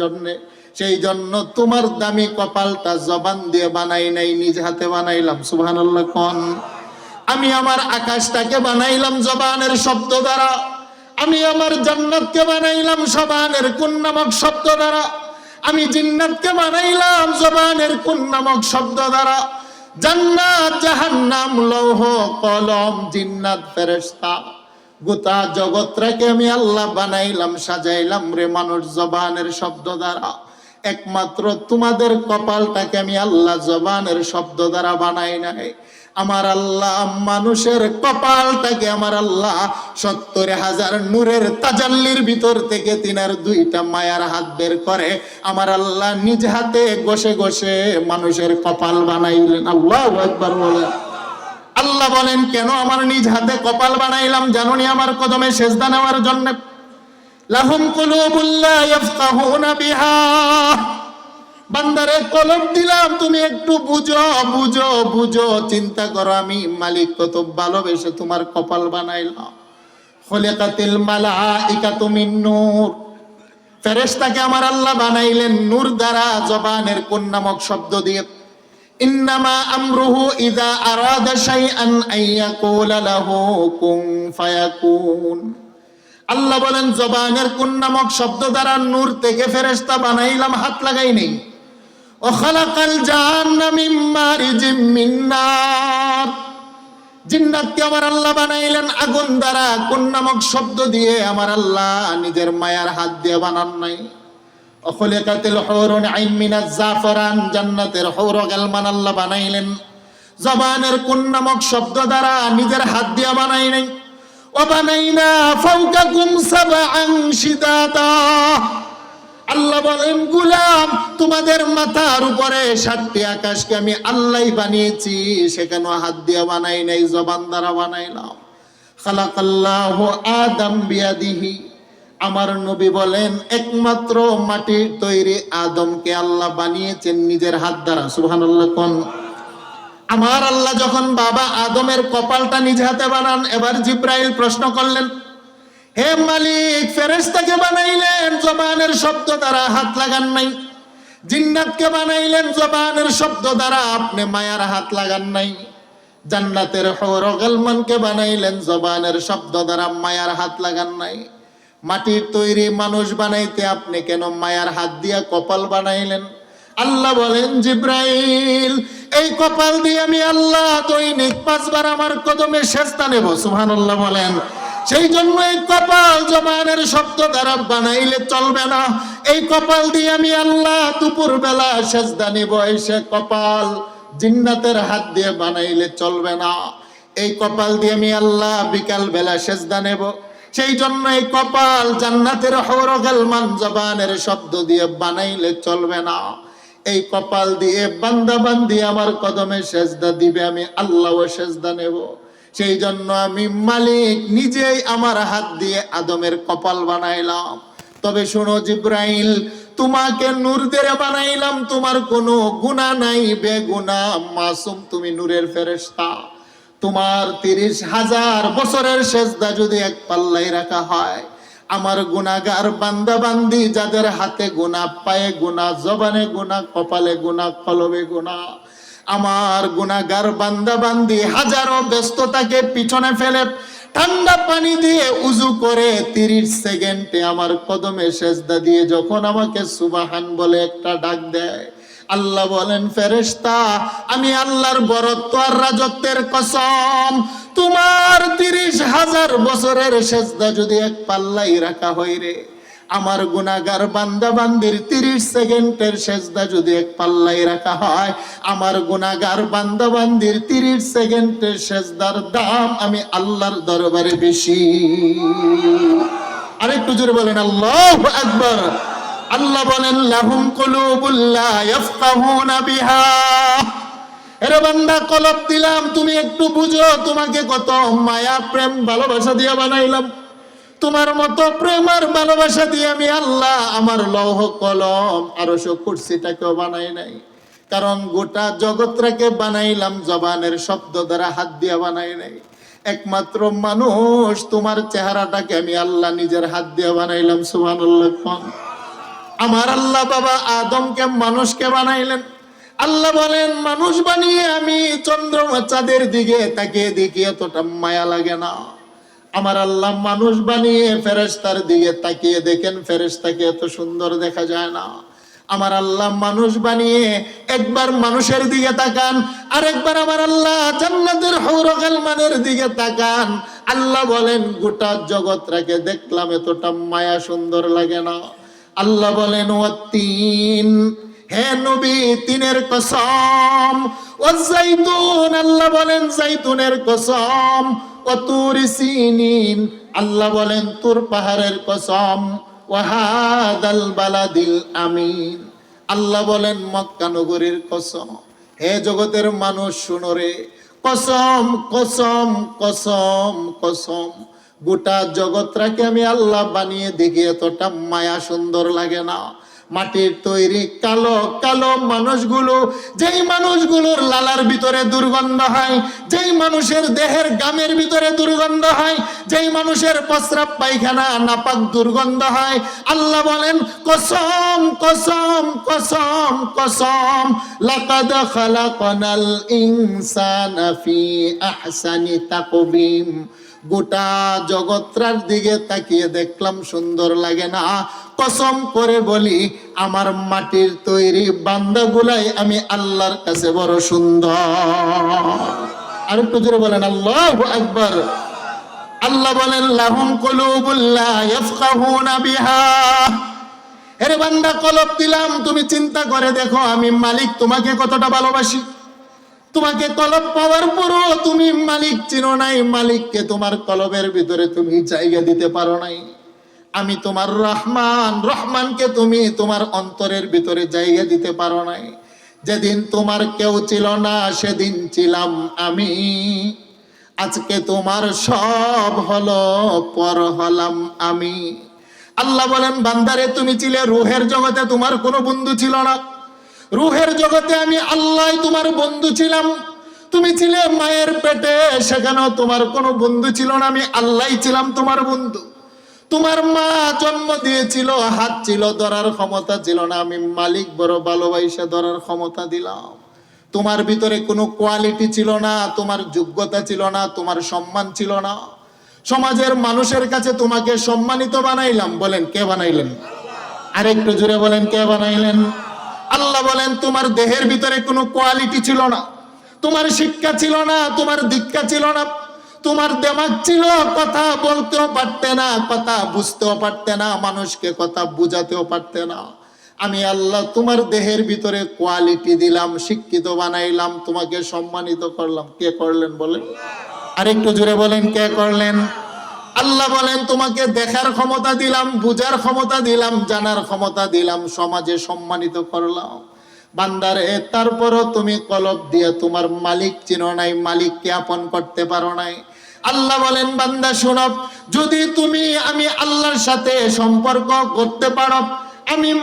জন্যে। সেই জন্য তোমার দামি কপালটা জবান দিয়ে বানাই নাই, নিজ হাতে বানাইলাম, সুবহানাল্লাহ আমি আমার আকাশটাকে বানাইলাম জবানের শব্দ দ্বারা। আমি আমার জান্নাতকে বানাইলাম জবানের কোন নামক শব্দ দ্বারা। আমি জিন্নাতকে বানাইলাম জবানের কোন নামক শব্দ দ্বারা। জান্নাত, জাহান্নাম, লৌহ, কলম, জিন্নাত, ফেরেশতা। গোটা জগৎটাকে আমি আল্লাহ বানাইলাম, সাজাইলাম রে মানুষ জবানের শব্দ দ্বারা। একমাত্র তোমাদের কপালটাকে আমি আল্লাহ জবানের শব্দ দ্বারা বানাই নাই। আমার আল্লাহ মানুষের কপালটাকে আমার আল্লাহ সত্তর হাজার নূরের তাজাল্লির ভিতর থেকে তিনার দুইটা মায়ার হাত বের করে। আমার আল্লাহ নিজ হাতে বসে বসে মানুষের কপাল বানাইলেন। আল্লাহ একবার বলেন। আল্লাহ বলেন, কেন আমার নিজ হাতে কপাল বানাইলাম? জানুনি আমার কদমে সেজদা নেওয়ার জন্য? লাহুম কুলুবুল্লা ইয়াফকাহুনা বিহা। বান্দারে, কলম দিলাম, তুমি একটু বুঝো বুঝো বুঝো। চিন্তা করো, আমি মালিক কত ভালোবেসে তোমার কপাল বানাইলাম। খলিকাতিল মালাইকাতু মিন নূর। ফেরেশতাকে আমার আল্লাহ বানাইলেন নূর দ্বারা, জবানের কোন নামক শব্দ দিয়ে কুন আল্লাহ বলেন, জবানের কোন নামক শব্দ দ্বারা নূর থেকে বানাইলাম, হাত লাগাই নেই। আমার আল্লাহ বানাইলেন আগুন দ্বারা, কোন নামক শব্দ দিয়ে আমার আল্লাহ নিজের মায়ার হাত দিয়ে বানান নাই। অখলিকাতিল হুরুন আইন মিনাজ জাফরান, জান্নাতের হৌর গালমান আল্লাহ বানাইলেন। জবানের কোন নামক শব্দ দ্বারা নিজের হাত দিয়ে বানাই নাই। ও বানাইনা ফাওকাকুম সাবআন শিদাদা। আল্লাহ বলেন, গুলাম, তোমাদের মাথার উপরে সাতটি আকাশকে আমি আল্লাহ বানিয়েছি সেখানে হাত দিয়া বানাই নাই, জবান দ্বারা বানাইলাম। খালাকাল্লাহু আদম বিয়াদিহি। আমার নবী বলেন, একমাত্র মাটির তৈরি আদমকে আল্লাহ বানিয়েছেন নিজের হাত দ্বারা। সুবহানাল্লাহ, কোন? আমার আল্লাহ যখন বাবা আদমের কপালটা নিজ হাতে বানান, এবার জিব্রাইল প্রশ্ন করলেন, হে মালিক ফেরেস্তাকে বানাইলেন জবানের শব্দ দ্বারা হাত লাগান নাই। জিন্নাতকে বানাইলেন জবানের শব্দ দ্বারা আপনি মায়ার হাত লাগান নাই। জান্নাতের হৌরগলমানকে বানাইলেন জবানের শব্দ দ্বারা মায়ার হাত লাগান নাই। মাটির তৈরি মানুষ বানাইতে আপনি কেন মায়ার হাত দিয়া কপাল বানাইলেন? আল্লাহ বলেন, জিব্রাইল, এই কপাল দিয়ে আমি আল্লাহ দৈনিক পাঁচবার আমার কদমে শেষতা নেব। সুবহানাল্লাহ বলেন। সেই জন্য এই কপাল জবানের শব্দ দ্বারা বানাইলে চলবে না। এই কপাল দিয়ে আমি আল্লাহ দুপুর বেলা সেজদা নিব। এসে কপাল জিন্নাতের হাত দিয়ে বানাইলে চলবে না। এই কপাল দিয়ে আমি আল্লাহ বিকাল বেলা সেজদা নেব। সেই জন্য এই কপাল জান্নাতের হৌরগাল মান জবানের শব্দ দিয়ে বানাইলে চলবে না। এই কপাল দিয়ে বান্দা বান্দি আমার কদমে সেজদা দিবে, আমি আল্লাহও সেজদা নেব। সেই জন্য আমি মালিক, নিজেই আমার হাত দিয়ে আদমের কপাল বানাইলাম। তবে শোনো জিব্রাইল, তোমাকে নূর দিয়ে বানাইলাম, তোমার কোনো গুণা নাই বেগুনা মাসুম, তুমি নূরের ফেরেশতা। তোমার তিরিশ হাজার বছরের সেজদা যদি এক পাল্লাই রাখা হয়, আমার গুনাগার বান্দা বান্দি যাদের হাতে গুণা পায়ে গুণা জবানে গুণা কপালে গুণা কলবে গুণা আমার গুনাগার বান্দা বান্দি হাজারো ব্যস্ততাকে পিছনে ফেলে ঠান্ডা পানি দিয়ে উজু করে তিরিশ সেকেন্ডে আমার কদমে সেজদা দিয়ে যখন আমাকে সুবাহান বলে একটা ডাক দেয় আল্লাহ বলেন, ফেরেশতা, আমি আল্লাহর বরত্ব আর রাজত্বের কসম। তোমার তিরিশ হাজার বছরের সেজদা যদি এক পাল্লাই রাখা হয় রে, আমার গুনাগার বান্দা বান্দির তিরিশ সেকেন্ডের সেজদা যদি এক পাল্লাই রাখা হয়, আমার গুনাগার বান্দা বান্দির তিরিশ সেকেন্ডের সেজদার দাম আমি আল্লাহর দরবারে বেশি। আরেকটু জোরে বলেন, আল্লাহ আকবার। আল্লাহ বলেন, লাহুম কুলুবুল্লা ইয়াফকাহুনা বিহা। এরে বান্দা, কলব দিলাম, তুমি একটু বুঝো, তোমাকে কত মায়া, প্রেম, ভালোবাসা দিয়ে বানাইলাম। তোমার মতো প্রেম আর ভালোবাসা দিয়ে আমি আল্লাহ আমার লৌহ কলম আর আরও কুর্সিটাকেও বানাই নাই। কারণ গোটা জগৎটাকে বানাইলাম, জবানের শব্দ দ্বারা হাত দিয়া বানাই নাই। একমাত্র মানুষ, তোমার চেহারাটাকে আমি আল্লাহ নিজের হাত দিয়ে বানাইলাম কোন আমার আল্লাহ বাবা আদমকে মানুষকে বানাইলেন। আল্লাহ বলেন, মানুষ বানিয়ে আমি চন্দ্রমা চাঁদের দিকে তাকিয়ে দেখি, এতটা মায়া লাগে না। আমার আল্লাহ মানুষ বানিয়ে ফেরেশতার দিকে তাকিয়ে দেখেন, ফেরেশতাকে এত সুন্দর দেখা যায় না। আমার আল্লাহ মানুষ বানিয়ে একবার মানুষের দিকে তাকান আর একবার আমার আল্লাহ জান্নাতের হৌরকাল মানের দিকে তাকান। আল্লাহ বলেন, গোটা জগৎটাকে দেখলাম, এতটা মায়া সুন্দর লাগে না। আল্লাহ বলেন ও তিন হে নবী, তিনের কসম। ও জাইতুন আল্লাহ বলেন জাইতুনের কসম। ও তুর সিনিন, আল্লাহ বলেন, তুর পাহাড়ের কসম। ওয়াহাদাল বালাদিল আমিন। আল্লাহ বলেন, মক্কা নগরীর কসম। হে জগতের মানুষ, শুনো রে। কসম কসম কসম কসম। গোটা জগৎটাকে আমি আল্লাহ বানিয়ে দেখি এতটা মায়া সুন্দর লাগে না। মাটির তৈরি কালো কালো মানুষগুলো, যেই মানুষগুলোর লালার ভিতরে দুর্গন্ধ হয়, যেই মানুষের দেহের গামের ভিতরে দুর্গন্ধ হয়, যেই মানুষের প্রস্রাব পায়খানা নাপাক দুর্গন্ধ হয়, আল্লাহ বলেন, কসম কসম কসম কসম, লাকাদ খালাকনাল ইনসানা ফি আহসানি তাকবীম গোটা জগৎটার দিকে তাকিয়ে দেখলাম সুন্দর লাগে না। কসম করে বলি, আমার মাটির তৈরি বান্দাগুলাই আমি আল্লাহর কাছে বড় সুন্দর। আর একটু জোরে বলেন, আল্লাহ একবার আল্লাহ বলেন, লাহুম কুলুবুল্লাহ এরে বান্দা, কলব দিলাম, তুমি চিন্তা করে দেখো, আমি মালিক, তোমাকে কতটা ভালোবাসি? তোমাকে কলব পাওয়ার পরও তুমি মালিক চিনো নাই, মালিককে তোমার কলবের ভিতরে তুমি জায়গা দিতে পারো নাই। আমি তোমার রহমান, রহমানকে তুমি তোমার অন্তরের ভিতরে জায়গা দিতে পারো নাই। যেদিন তোমার কেউ ছিল না, সেদিন ছিলাম আমি। আজকে তোমার সব হলো, পর হলাম আমি। আল্লাহ বলেন, বান্দারে, তুমি ছিলে রুহের জগতে, তোমার কোনো বন্ধু ছিল না। রুহের জগতে আমি আল্লাহ তোমার বন্ধু ছিলাম। তুমি ছিলে মায়ের পেটে, সেখানেও তোমার কোনো বন্ধু ছিল না। আমি আল্লাহ ছিলাম তোমার বন্ধু। তোমার মা জন্ম দিয়েছিল, হাত ছিল, ধরার ক্ষমতা ছিল না। আমি মালিক, বড় ভালোবাসা ধরার ক্ষমতা দিলাম। তোমার ভিতরে কোনো কোয়ালিটি ছিল না, তোমার যোগ্যতা ছিল না, তোমার সম্মান ছিল না। সমাজের মানুষের কাছে তোমাকে সম্মানিত বানাইলাম। বলেন, কে বানাইলেন? আরেকটু জুড়ে বলেন, কে বানাইলেন? আল্লাহ বলেন, তোমার দেহের ভিতরে কোনো কোয়ালিটি ছিল না, তোমার শিক্ষা ছিল না, তোমার দীক্ষা ছিল না। তোমার দেমাগ ছিল কথা বলতেও পারতে না, কথা বুঝতেও পারতে না, মানুষকে কথা বুঝাতেও পারতে না। আমি আল্লাহ তোমার দেহের ভিতরে কোয়ালিটি দিলাম, শিক্ষিত বানাইলাম, তোমাকে সম্মানিত করলাম। কে করলেন বলেন? আরেকটু জোরে বলেন, কে করলেন? আল্লাহ বলেন, তোমাকে দেখার ক্ষমতা দিলাম, বুঝার ক্ষমতা দিলাম, জানার ক্ষমতা দিলাম, সমাজে সম্মানিত করলাম। বান্দারে, তারপরও তুমি কলব দিয়ে তোমার মালিক চিনো নাই, মালিককে আপন করতে পারো নাই। আল্লাহ বলেন, বান্দা শোনব যদি তুমি আমি আল্লাহর সাথে সম্পর্ক করতে পারো, আমি